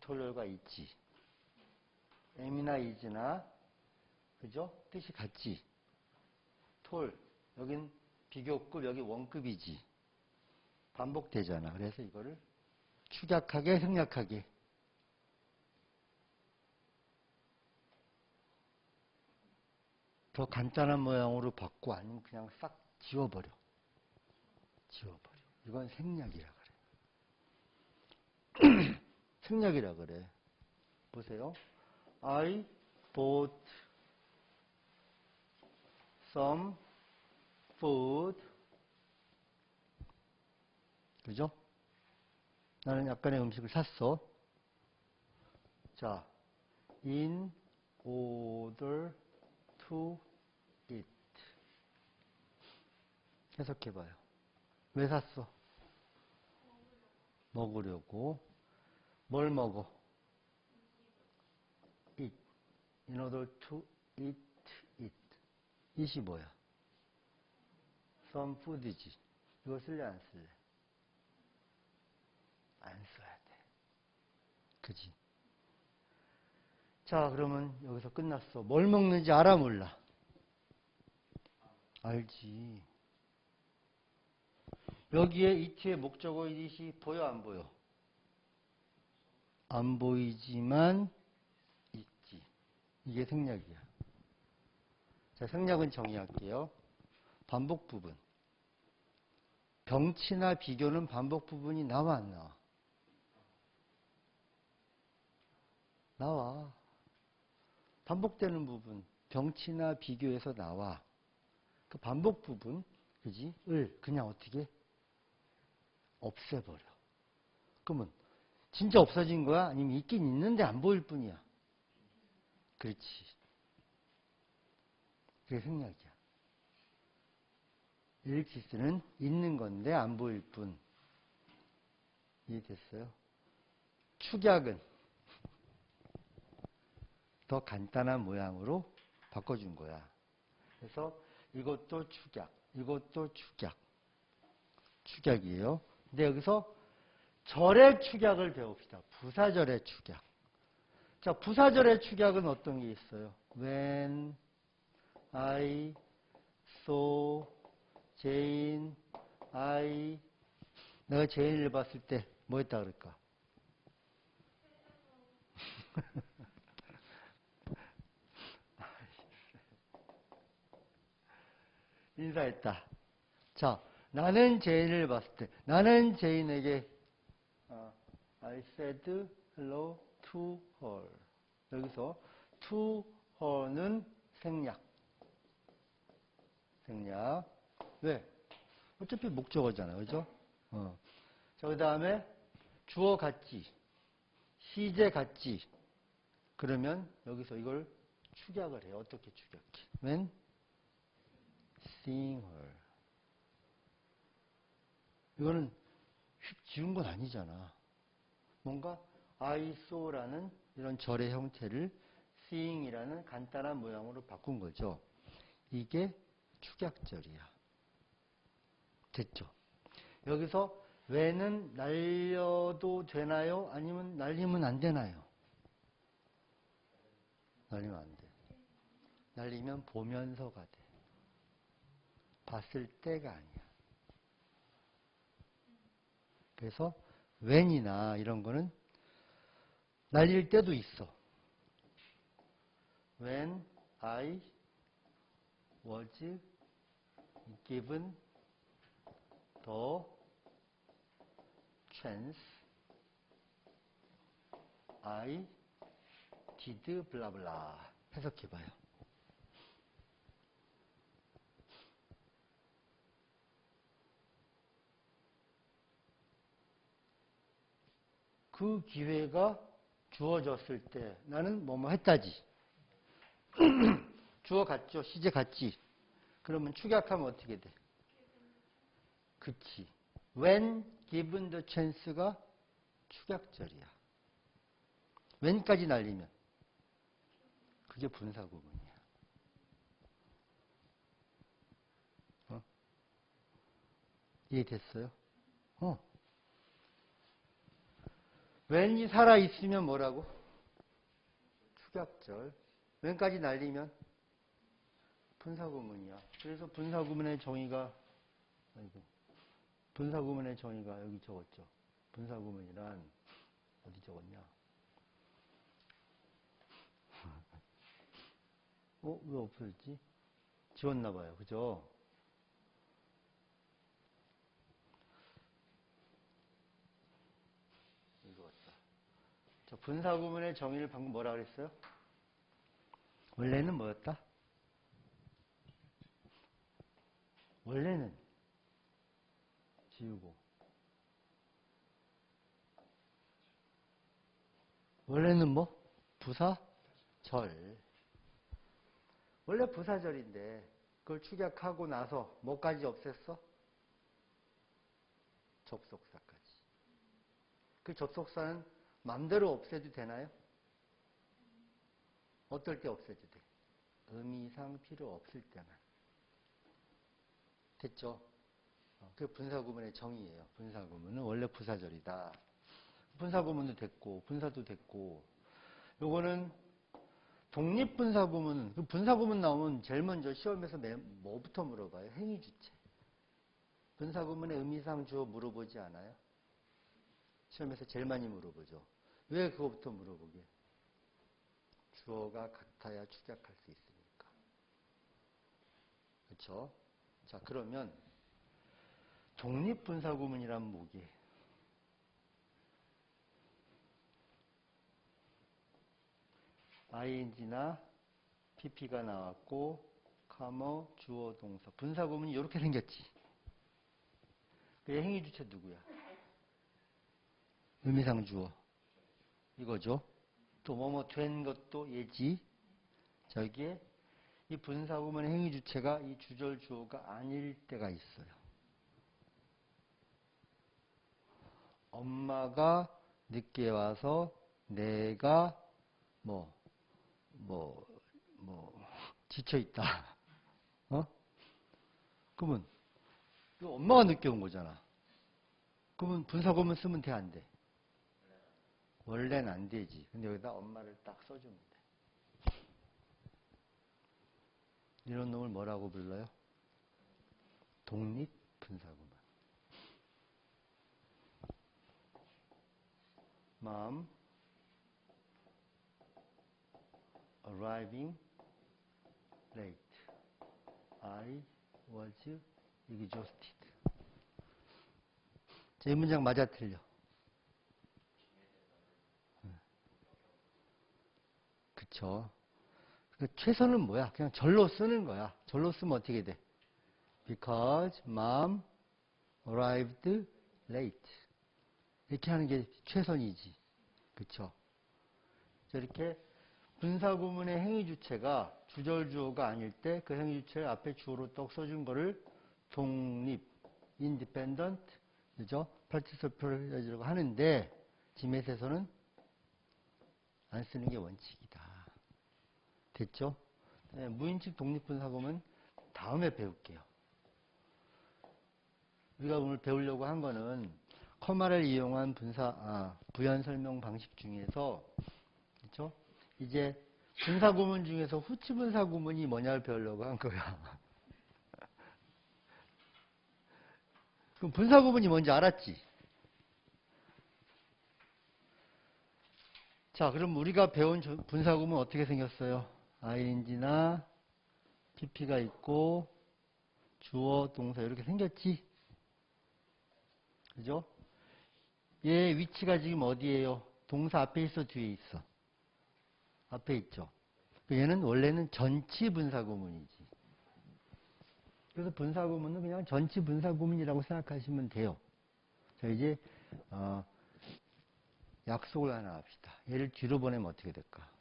톨열과 있지. am이나 is나 그죠? 뜻이 같지. 톨 여긴 비교급 여기 원급이지. 반복되잖아. 그래서 이거를 축약하게 생략하게 더 간단한 모양으로 바꿔 아니면 그냥 싹 지워버려. 지워버려. 이건 생략이라 그래. 생략이라 그래. 보세요. I bought some food. 그죠? 나는 약간의 음식을 샀어. 자, in order to eat. 해석해봐요. 왜 샀어? 먹으려고. 뭘 먹어? eat. in order to eat it. it이 뭐야? some food이지. 이거 쓸래 안 쓸래? 안 써야 돼. 그지? 자, 그러면 여기서 끝났어. 뭘 먹는지 알아, 몰라? 알지. 여기에 이트의 목적어 이dit이 보여, 안 보여? 안 보이지만 있지. 이게 생략이야. 자, 생략은 정의할게요. 반복 부분. 병치나 비교는 반복 부분이 나와, 안 나와? 나와. 반복되는 부분, 병치나 비교에서 나와. 그 반복 부분, 그지? 을 그냥 어떻게? 없애버려. 그러면 진짜 없어진 거야? 아니면 있긴 있는데 안 보일 뿐이야? 그렇지. 그게 생략이야. 일치스는 있는 건데 안 보일 뿐. 이해됐어요? 축약은 더 간단한 모양으로 바꿔준 거야. 그래서 이것도 축약, 이것도 축약. 축약이에요. 근데 여기서 절의 축약을 배웁시다. 부사절의 축약. 자, 부사절의 축약은 어떤 게 있어요? When I saw Jane, I 내가 제인을 봤을 때 뭐 했다 그럴까? 인사했다. 자, 나는 제인을 봤을 때, 나는 제인에게 어, I said hello to her. 여기서 to her는 생략. 생략. 왜? 어차피 목적어잖아. 그죠? 어. 자, 그 다음에 주어 같지. 시제 같지. 그러면 여기서 이걸 축약을 해요. 어떻게 축약해? when seeing her. 이거는 휙 지운 건 아니잖아. 뭔가 I saw라는 이런 절의 형태를 seeing이라는 간단한 모양으로 바꾼 거죠. 이게 축약절이야. 됐죠? 여기서 왜는 날려도 되나요? 아니면 날리면 안 되나요? 날리면 안 돼. 날리면 보면서가 돼. 봤을 때가 아니야. 그래서 when이나 이런 거는 날릴 때도 있어. When I was given the chance, I did blah blah 해석해봐요. 그 기회가 주어졌을 때 나는 뭐뭐 했다지. 주어 같죠? 시제 같지? 그러면 축약하면 어떻게 돼? 그치. when given the chance가 축약절이야. when까지 날리면 그게 분사 구문이야. 어? 이해됐어요? 어. 웬이 살아있으면 뭐라고? 축약절. 웬까지 날리면? 분사구문이야. 그래서 분사구문의 정의가, 아이고, 분사구문의 정의가 여기 적었죠. 분사구문이란, 어디 적었냐? 어? 왜 없어졌지? 지웠나봐요. 그죠? 이거 같다. 저 분사구문의 정의를 방금 뭐라 그랬어요? 원래는 뭐였다? 원래는 지우고 원래는 뭐? 부사절 원래 부사절인데 그걸 축약하고 나서 뭐까지 없앴어? 접속사까지 그 접속사는 맘대로 없애도 되나요? 어떨 때 없애도 돼? 의미상 필요 없을 때만 됐죠? 어, 그 분사구문의 정의예요. 분사구문은 원래 부사절이다. 분사구문도 됐고 분사도 됐고 요거는 독립분사구문 그 분사구문 나오면 제일 먼저 시험에서 매- 뭐부터 물어봐요? 행위주체. 분사구문의 의미상 주어 물어보지 않아요? 시험에서 제일 많이 물어보죠. 왜 그거부터 물어보게? 주어가 같아야 축약할 수 있으니까. 그렇죠? 자, 그러면 독립분사구문이란 뭐게? ing나 pp가 나왔고 카머 주어 동사 분사구문이 이렇게 생겼지. 그 행위 주체 누구야? 의미상 주어 이거죠. 또 뭐뭐 된 것도 예지. 저기에 이 분사구문 행위 주체가 이 주절 주어가 아닐 때가 있어요. 엄마가 늦게 와서 내가 뭐, 뭐, 뭐, 지쳐있다. 어? 그러면, 이거 엄마가 늦게 온 거잖아. 그러면 분사구문 쓰면 돼, 안 돼? 원래는 안 되지. 근데 여기다 엄마를 딱 써주면 돼. 이런 놈을 뭐라고 불러요? 독립 분사구문. Mom arriving late. I was exhausted. 자, 이 문장 맞아 틀려. 그렇죠. 그 최선은 뭐야? 그냥 절로 쓰는 거야. 절로 쓰면 어떻게 돼? Because mom arrived late. 이렇게 하는 게 최선이지. 그렇죠? 이렇게 분사구문의 행위주체가 주절주어가 아닐 때 그 행위주체 앞에 주어로 떡 써준 거를 독립, independent, 그죠? 팔티서표를 하려고 하는데 지메에서는 안 쓰는 게 원칙이다. 됐죠? 네, 무인식 독립분사구문 다음에 배울게요. 우리가 오늘 배우려고 한 거는 커마를 이용한 분사, 아, 부연 설명 방식 중에서, 그렇죠? 이제 분사 구문 중에서 후치 분사 구문이 뭐냐를 배우려고 한 거야. 그럼 분사 구문이 뭔지 알았지? 자, 그럼 우리가 배운 저- 분사 구문 어떻게 생겼어요? Ing나 pp가 있고 주어, 동사 이렇게 생겼지? 그죠? 얘 위치가 지금 어디예요? 동사 앞에 있어, 뒤에 있어? 앞에 있죠. 얘는 원래는 전치 분사구문이지. 그래서 분사구문은 그냥 전치 분사구문이라고 생각하시면 돼요. 자, 이제, 어, 약속을 하나 합시다. 얘를 뒤로 보내면 어떻게 될까?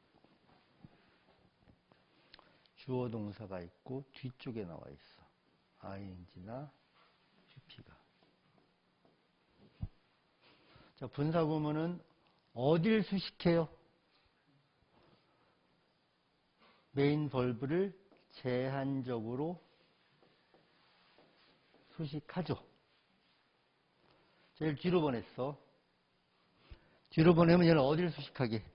주어 동사가 있고 뒤쪽에 나와 있어. ing나 pp가. 자, 분사구문은 어딜 수식해요? 메인 벌브를 제한적으로 수식하죠. 제일 뒤로 보냈어. 뒤로 보내면 얘는 어디를 수식하게?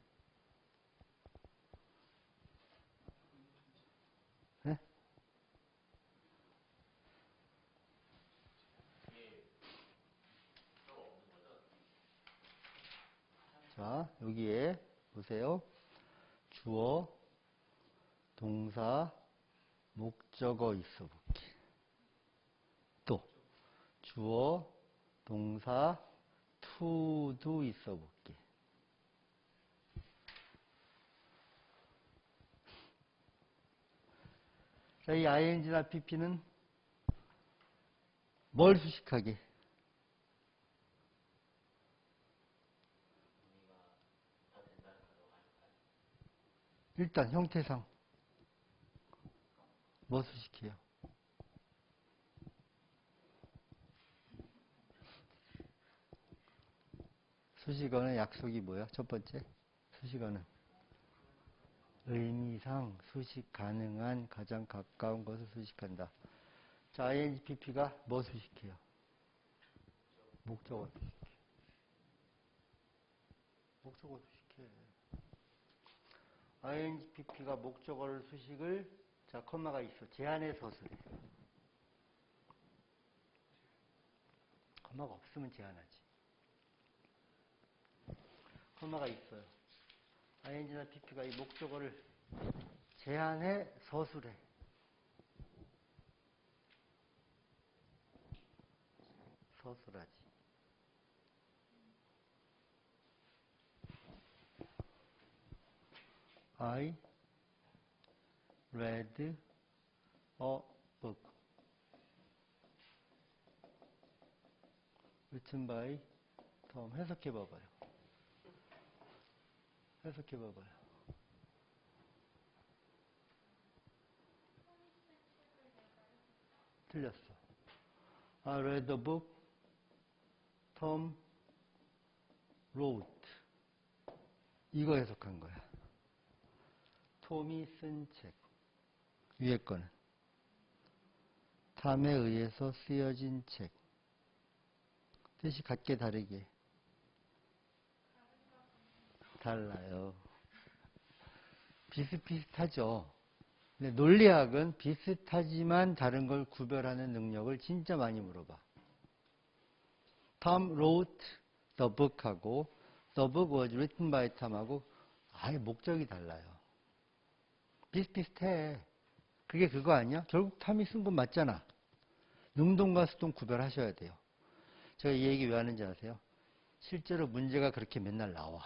자, 여기에 보세요. 주어, 동사, 목적어 있어 볼게. 또 주어, 동사, to도 있어 볼게. 자, 이 ing나 pp는 뭘 수식하게? 일단 형태상 뭐 수식해요? 수식어는 약속이 뭐야? 첫 번째 수식어는 의미상 수식 가능한 가장 가까운 것을 수식한다. 자, INGPP가 뭐 수식해요? 목적어 수식해. 목적어 수식해. INGPP가 목적어를 수식을 자, 컴마가 있어. 제한의 서술에. 컴마가 없으면 제한하지. 컴마가 있어요. ing나 pp가 이 목적어를 제한해 서술해. 서술하지. I read a book written by Tom. 해석해 봐봐요. 해석해 봐봐요. 틀렸어. I read a book Tom wrote. 이거 해석한 거야. 톰이 쓴 책. 위에 거는. 탐에 의해서 쓰여진 책. 뜻이 같게 다르게. 달라요. 비슷비슷하죠. 근데 논리학은 비슷하지만 다른 걸 구별하는 능력을 진짜 많이 물어봐. Tom wrote the book하고 the book was written by Tom하고 아예 목적이 달라요. 비슷비슷해. 그게 그거 아니야? 결국 탐이 쓴 건 맞잖아. 능동과 수동 구별하셔야 돼요. 제가 이 얘기 왜 하는지 아세요? 실제로 문제가 그렇게 맨날 나와.